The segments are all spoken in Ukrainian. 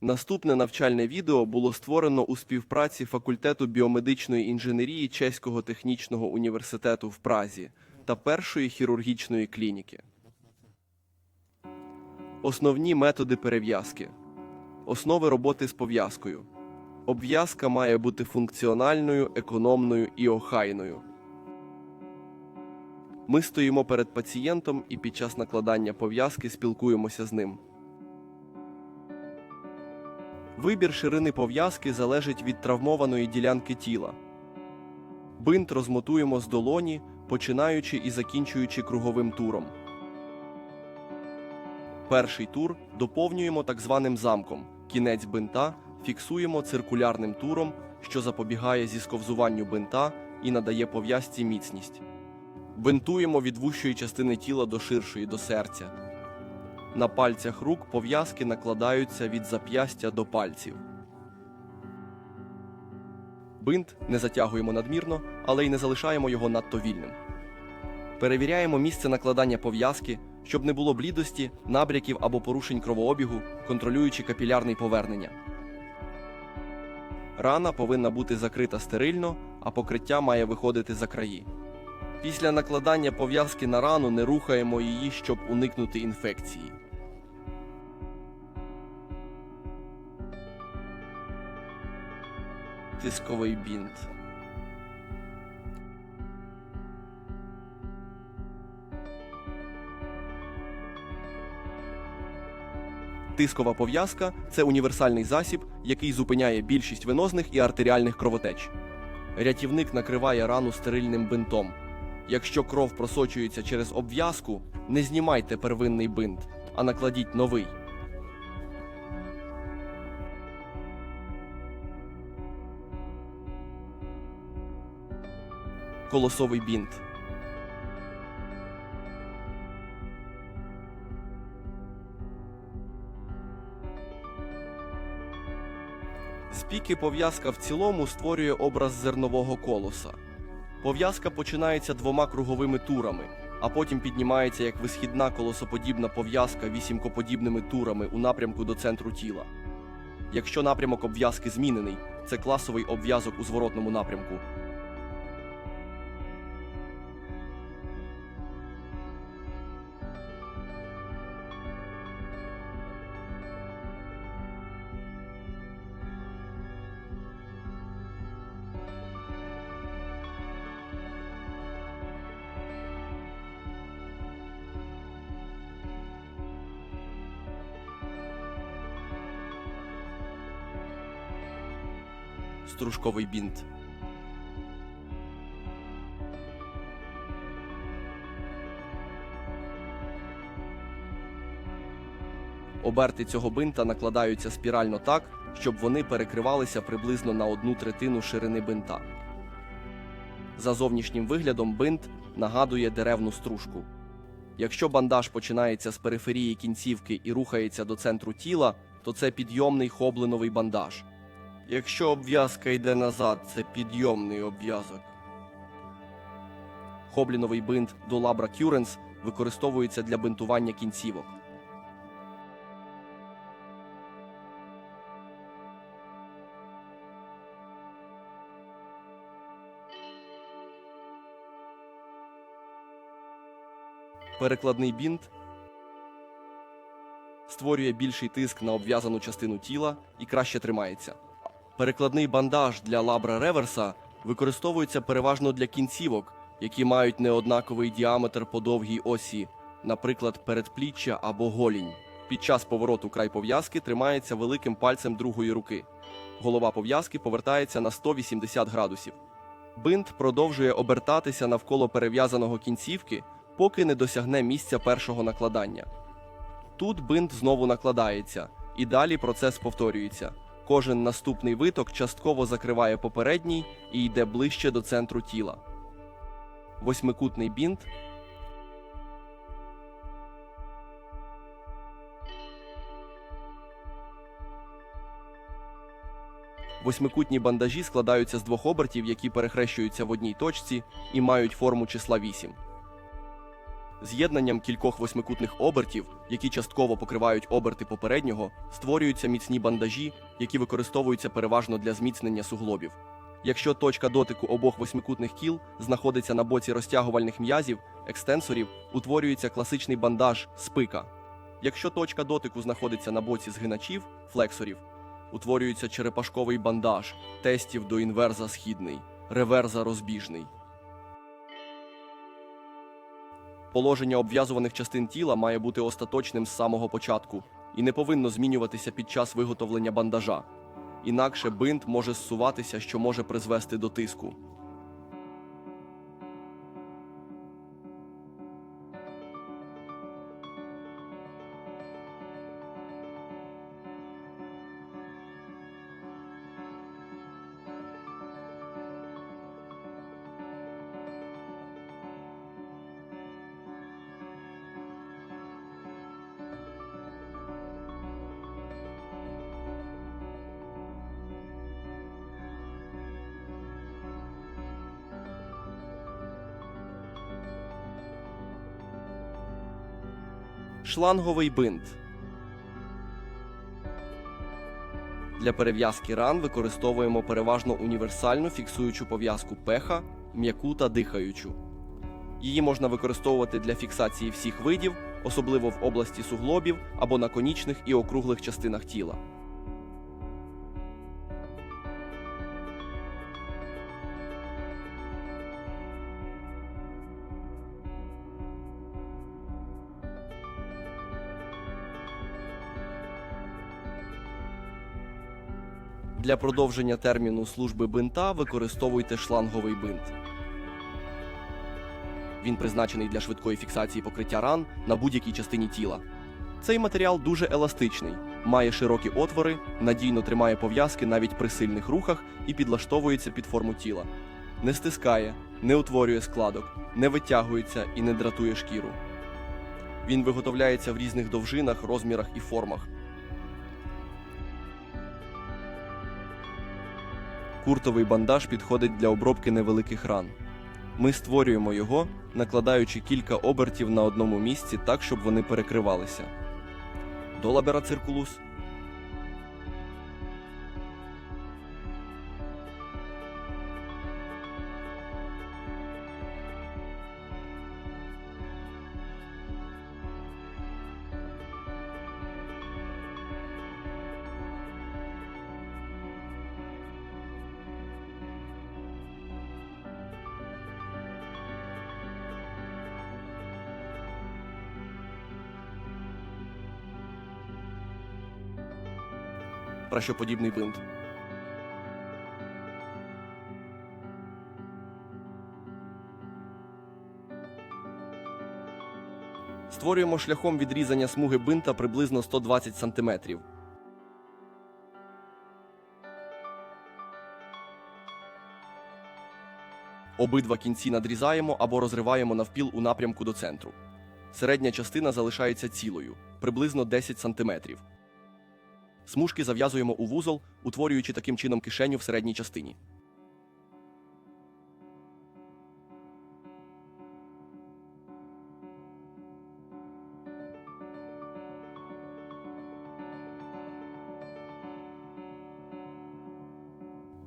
Наступне навчальне відео було створено у співпраці факультету біомедичної інженерії Чеського технічного університету в Празі та першої хірургічної клініки. Основні методи перев'язки. Основи роботи з пов'язкою. Обв'язка має бути функціональною, економною і охайною. Ми стоїмо перед пацієнтом і під час накладання пов'язки спілкуємося з ним. Вибір ширини пов'язки залежить від травмованої ділянки тіла. Бинт розмотуємо з долоні, починаючи і закінчуючи круговим туром. Перший тур доповнюємо так званим замком. Кінець бинта фіксуємо циркулярним туром, що запобігає зісковзуванню бинта і надає пов'язці міцність. Бинтуємо від вущої частини тіла до ширшої до серця. На пальцях рук пов'язки накладаються від зап'ястя до пальців. Бинт не затягуємо надмірно, але й не залишаємо його надто вільним. Перевіряємо місце накладання пов'язки, щоб не було блідості, набряків або порушень кровообігу, контролюючи капілярний повернення. Рана повинна бути закрита стерильно, а покриття має виходити за краї. Після накладання пов'язки на рану не рухаємо її, щоб уникнути інфекції. Тисковий бінт. Тискова пов'язка це універсальний засіб, який зупиняє більшість венозних і артеріальних кровотеч. Рятівник накриває рану стерильним бинтом. Якщо кров просочується через обв'язку, не знімайте первинний бинт, а накладіть новий. Колосовий бінт. З пов'язка в цілому створює образ зернового колоса. Пов'язка починається двома круговими турами, а потім піднімається як висхідна колосоподібна пов'язка вісімкоподібними турами у напрямку до центру тіла. Якщо напрямок обв'язки змінений, це класовий обв'язок у зворотному напрямку. Стружковий бінт. Оберти цього бинта накладаються спірально так, щоб вони перекривалися приблизно на одну третину ширини бинта. За зовнішнім виглядом бинт нагадує деревну стружку. Якщо бандаж починається з периферії кінцівки і рухається до центру тіла, то це підйомний хобленовий бандаж. Якщо обв'язка йде назад, це підйомний обв'язок. Хобліновий бинт до Labra Curens використовується для бинтування кінцівок. Перекладний бінт створює більший тиск на обв'язану частину тіла і краще тримається. Перекладний бандаж для лабра реверса використовується переважно для кінцівок, які мають неоднаковий діаметр по довгій осі, наприклад, передпліччя або голінь. Під час повороту край пов'язки тримається великим пальцем другої руки. Голова пов'язки повертається на 180 градусів. Бинт продовжує обертатися навколо перев'язаного кінцівки, поки не досягне місця першого накладання. Тут бинт знову накладається, і далі процес повторюється. Кожен наступний виток частково закриває попередній і йде ближче до центру тіла. Восьмикутний бінт. Восьмикутні бандажі складаються з двох обертів, які перехрещуються в одній точці і мають форму числа 8. З'єднанням кількох восьмикутних обертів, які частково покривають оберти попереднього, створюються міцні бандажі, які використовуються переважно для зміцнення суглобів. Якщо точка дотику обох восьмикутних кіл знаходиться на боці розтягувальних м'язів, екстенсорів, утворюється класичний бандаж спика. Якщо точка дотику знаходиться на боці згиначів, флексорів, утворюється черепашковий бандаж, тестів до інверза східний, реверза розбіжний. Положення обв'язуваних частин тіла має бути остаточним з самого початку і не повинно змінюватися під час виготовлення бандажа. Інакше бинт може зсуватися, що може призвести до тиску. Шланговий бинт. Для перев'язки ран використовуємо переважно універсальну фіксуючу пов'язку пеха, м'яку та дихаючу. Її можна використовувати для фіксації всіх видів, особливо в області суглобів або на конічних і округлих частинах тіла. Для продовження терміну служби бинта використовуйте шланговий бинт. Він призначений для швидкої фіксації покриття ран на будь-якій частині тіла. Цей матеріал дуже еластичний, має широкі отвори, надійно тримає пов'язки навіть при сильних рухах і підлаштовується під форму тіла. Не стискає, не утворює складок, не витягується і не дратує шкіру. Він виготовляється в різних довжинах, розмірах і формах. Куртовий бандаж підходить для обробки невеликих ран. Ми створюємо його, накладаючи кілька обертів на одному місці так, щоб вони перекривалися. До лабера циркулус. Пращоподібний бинт. Створюємо шляхом відрізання смуги бинта приблизно 120 см. Обидва кінці надрізаємо або розриваємо навпіл у напрямку до центру. Середня частина залишається цілою, приблизно 10 см. Смужки зав'язуємо у вузол, утворюючи таким чином кишеню в середній частині.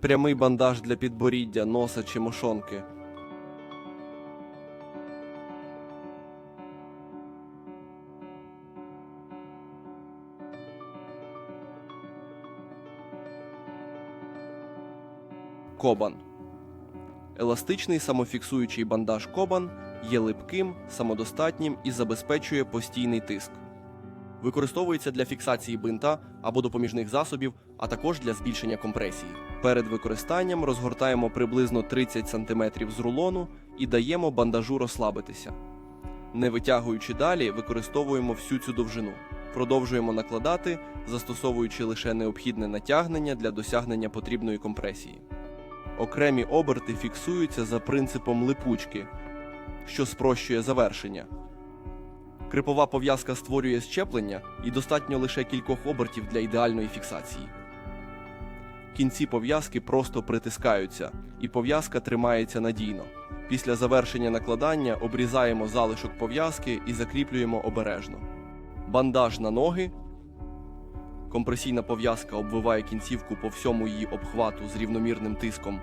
Прямий бандаж для підборіддя, носа чи мошонки. Кобан. Еластичний самофіксуючий бандаж Кобан є липким, самодостатнім і забезпечує постійний тиск. Використовується для фіксації бинта або допоміжних засобів, а також для збільшення компресії. Перед використанням розгортаємо приблизно 30 см з рулону і даємо бандажу розслабитися. Не витягуючи далі, використовуємо всю цю довжину. Продовжуємо накладати, застосовуючи лише необхідне натягнення для досягнення потрібної компресії. Окремі оберти фіксуються за принципом липучки, що спрощує завершення. Крипова пов'язка створює щеплення і достатньо лише кількох обертів для ідеальної фіксації. Кінці пов'язки просто притискаються, і пов'язка тримається надійно. Після завершення накладання обрізаємо залишок пов'язки і закріплюємо обережно. Бандаж на ноги. Компресійна пов'язка обвиває кінцівку по всьому її обхвату з рівномірним тиском.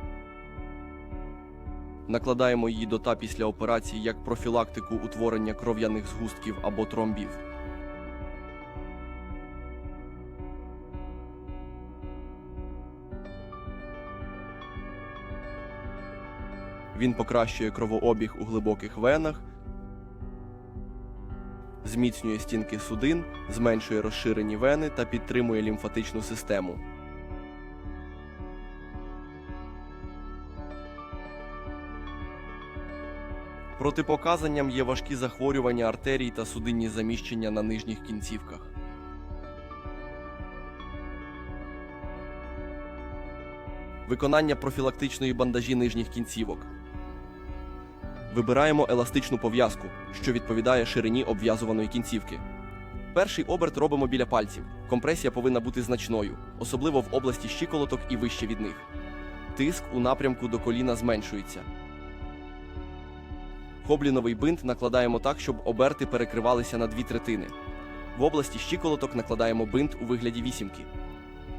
Накладаємо її до та після операції як профілактику утворення кров'яних згустків або тромбів. Він покращує кровообіг у глибоких венах, зміцнює стінки судин, зменшує розширені вени та підтримує лімфатичну систему. Протипоказанням є важкі захворювання артерій та судинні заміщення на нижніх кінцівках. Виконання профілактичної бандажі нижніх кінцівок. Вибираємо еластичну пов'язку, що відповідає ширині обв'язуваної кінцівки. Перший оберт робимо біля пальців. Компресія повинна бути значною, особливо в області щиколоток і вище від них. Тиск у напрямку до коліна зменшується. Хобліновий бинт накладаємо так, щоб оберти перекривалися на дві третини. В області щиколоток накладаємо бинт у вигляді вісімки.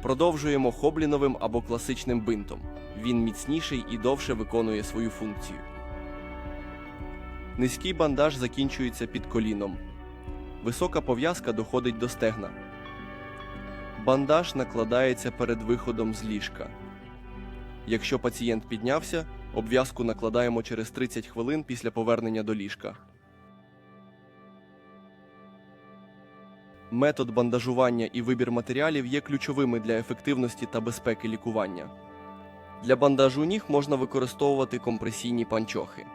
Продовжуємо хобліновим або класичним бинтом. Він міцніший і довше виконує свою функцію. Низький бандаж закінчується під коліном. Висока пов'язка доходить до стегна. Бандаж накладається перед виходом з ліжка. Якщо пацієнт піднявся, обв'язку накладаємо через 30 хвилин після повернення до ліжка. Метод бандажування і вибір матеріалів є ключовими для ефективності та безпеки лікування. Для бандажу ніг можна використовувати компресійні панчохи.